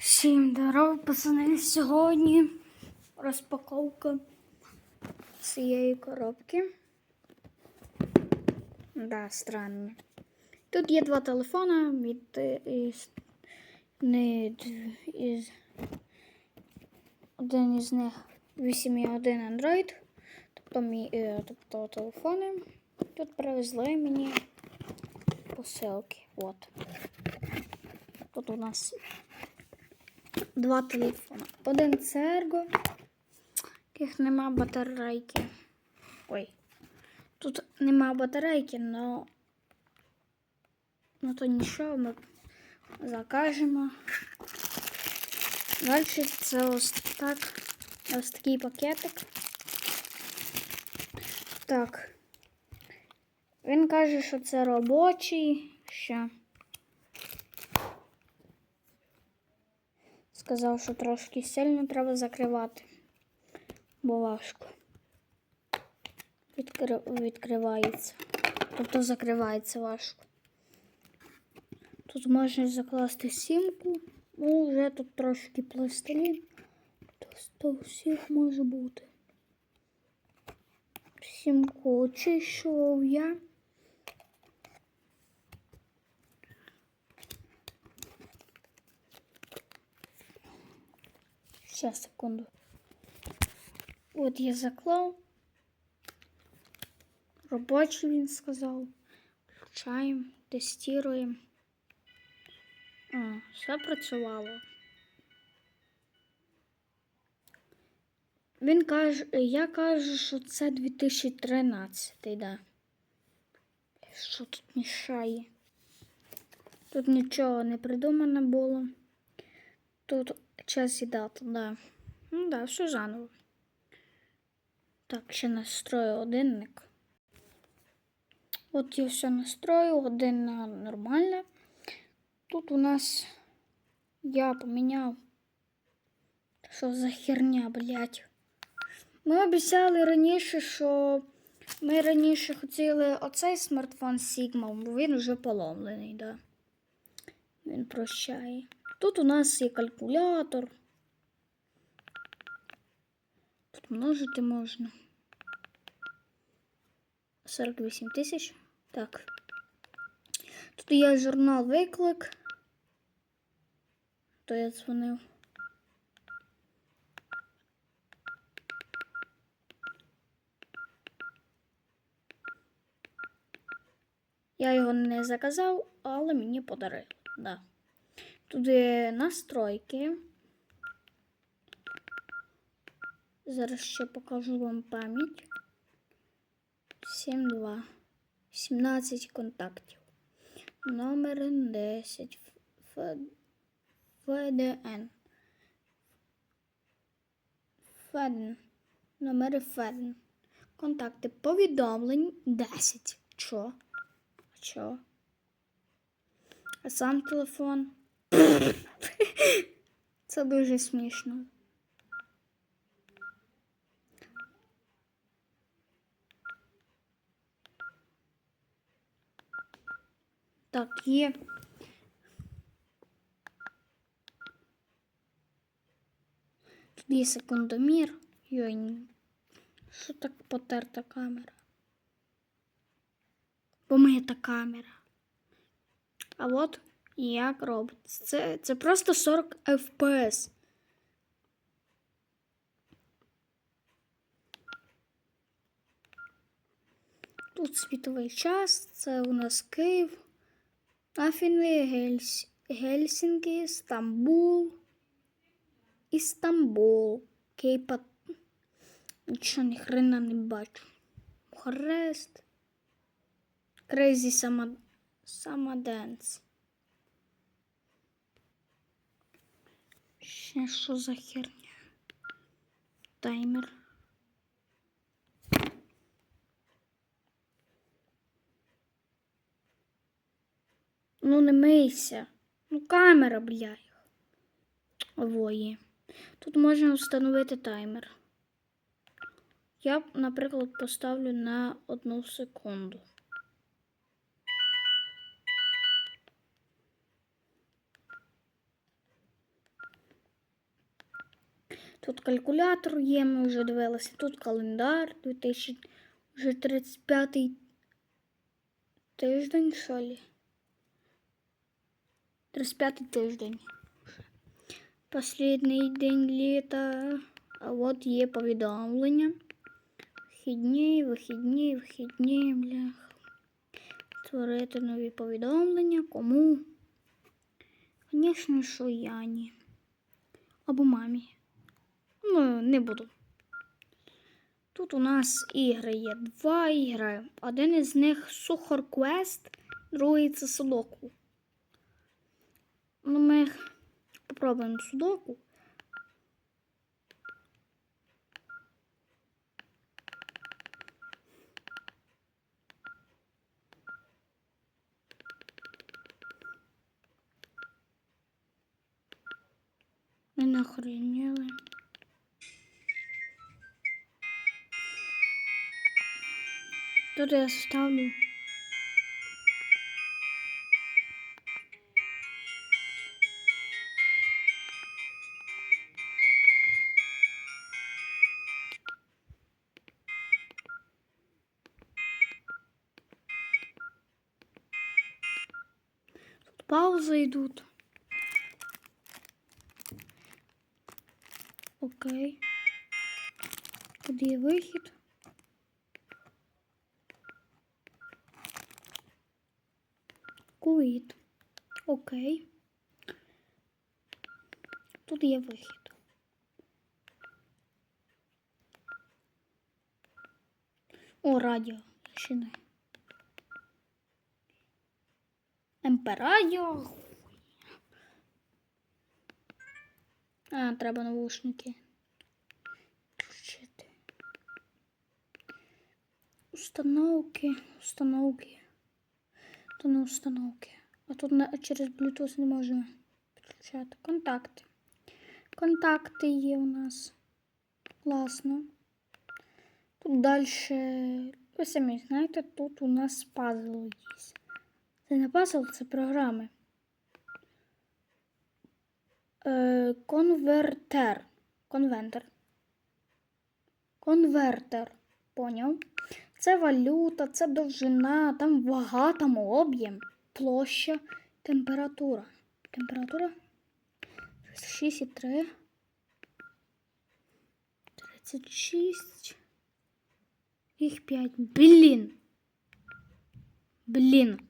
Всім здоров, пацани. Сьогодні розпаковка цієї коробки. Да, странно. Тут є два телефона від е, із, не, із один із них 8 і один Android. Тобто, мій, е, тобто телефони. Тут привезли мені посилки. От. Тут у нас два телефони. Один Церго, яких нема батарейки. Ой. Тут нема батарейки, но ну то нічого ми закажемо. Далі це ось так. Ось такий пакетик. Так. Він каже, що це робочий ще. Сказав, що трошки сильно треба закривати, бо важко. Відкри... Відкривається. Тобто закривається важко. Тут можна закласти сімку. Ну, вже тут трошки пластилін. То всіх може бути. Сімку очищував я. Сейчас, секунду. От я заклав. Робочий він сказав. Включаємо, тестуємо. Все працювало. Він каже, я кажу, що це 2013, да. Що тут мішає? Тут нічого не придумано було. Тут час і дата, да. Ну да, все заново. Так, ще настрою годинник. От я все настрою, година нормальна. Тут у нас я поміняв. Що за херня, блядь? Ми обіцяли раніше, що ми раніше хотіли оцей смартфон Sigma, бо він вже поломлений, да. Він прощає. Тут у нас є калькулятор. Тут множити можна. 48 тисяч. Так. Тут є журнал виклик. То я дзвонив. Я його не заказав, але мені подарили. Да. Тут є настройки. Зараз ще покажу вам пам'ять. 7.2. 17 контактів. Номер 10. Ф- ФДН. ФЕДН. Номери ФЕДН. Контакти. Повідомлень 10. Чо? Чо? А сам телефон. Це дуже смішно. Так, є. Тут є секундомір. Йой, що так потерта камера? Помита камера. А от як робиться. Це, це просто 40 FPS. Тут світовий час, це у нас Київ, Афіни, Гельс... Гельсінки, Стамбул, Істамбул, Кейпа. Нічого ні хрена не бачу. Бухарест. Крейзі сама... Самаденс. Ще що за херня? Таймер. Ну не мийся. Ну камера, блядь. Ової. Тут можна встановити таймер. Я, наприклад, поставлю на одну секунду. Тут калькулятор є, ми вже дивилися. Тут календар 2035 тиждень, що ли? 35 тиждень. Послідний день літа. А от є повідомлення. Вихідні, вихідні, вихідні, бляха. Створити нові повідомлення. Кому? Звісно, що Яні. Або мамі. Ну, не буду. Тут у нас ігри є. Два ігри. Один із них Сухор Квест, другий це Судоку. Ну, ми попробуємо Судоку. Ми. Тут я ставлю. Тут паузы идут. Окей. Тут є вихід. Окей. Тут є вихід. О, радіо. Ще не. МП радіо. А, треба навушники. Включити. Установки, установки. То не установки. А тут на, через Bluetooth не можна підключати. Контакти. Контакти є у нас. Класно. Тут далі, ви самі знаєте, тут у нас пазл є. Це не пазл, це програми. Е, конвертер. Конвентер. Конвертер. Поняв? Це валюта, це довжина, там вага, там об'єм, площа, температура. Температура 6,3. 36. Їх 5. Блін. Блін.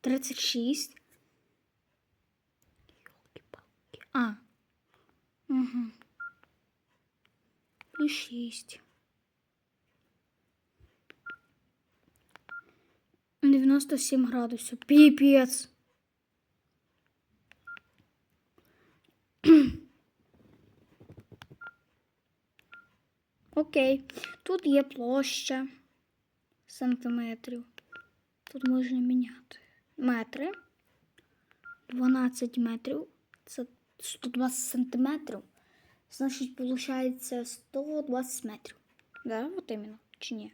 36. Ёлки-палки. А. Угу. І 6. 97 градусів. Піпець. Окей. Тут є площа сантиметрів. Тут можна міняти метри. 12 метрів. Це 120 сантиметрів. Значить, виходить 120 метрів. Да, от іменно, чи ні?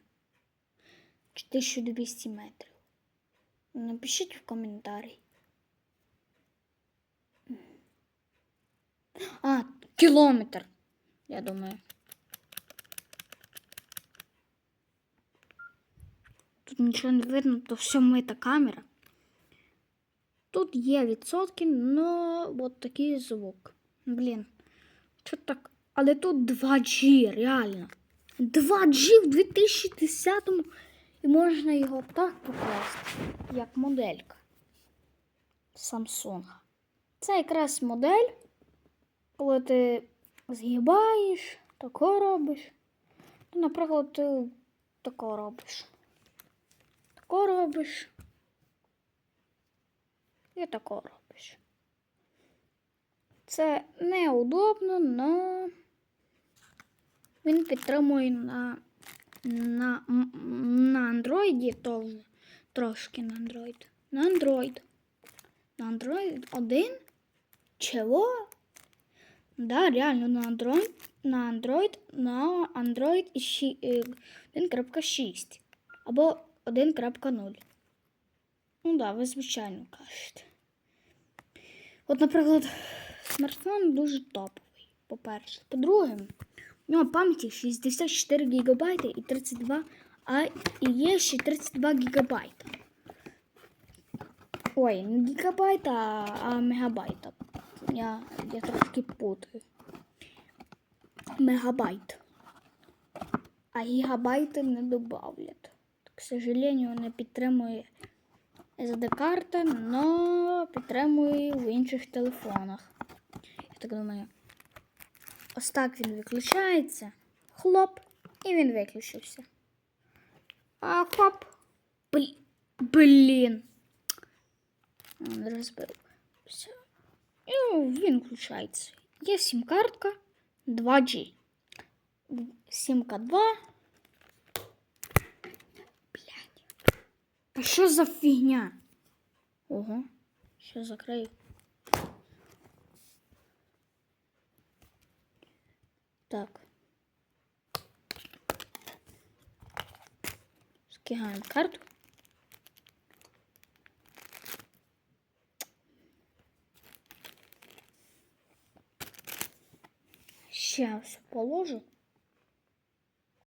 1200 метрів. Напишіть в коментарі. А, кілометр, я думаю. Тут нічого не видно, то все мита камера. Тут є відсотки, но от такий звук. Блін. Що так? Але тут 2G, реально. 2G в 2010-му. І можна його так покласти, як моделька Samsung. Це якраз модель, коли ти згибаєш, тако робиш. Ну, наприклад, ти тако робиш. Тако робиш. І тако робиш. Це неудобно, але він підтримує на на, на андроїді теж трошки на Android. На Android. На Android 1? Чого? Да, реально на Android, на Android, на Android і щі- е, 1.6 або 1.0. Ну да, ви звичайно кажете. От, наприклад, смартфон дуже топовий. по-перше. По-друге, у нього пам'яті 64 ГБ і 32, а і є ще 32 ГБ. Ой, не гігабайта, а мегабайта. Я, я трошки путаю. Мегабайт. А гігабайти не добавлять. К сожалению, не підтримує SD-карта, но підтримує в інших телефонах. Я так думаю. Ось так він виключається. Хлоп, і він виключився. А хоп. Блін. Блін. Розбив. Все. І він включається. Є сім-картка 2G. Сімка 2. Блядь. А що за фігня? Ого. Що закрию? Так. Скигаємо карту. Все положу.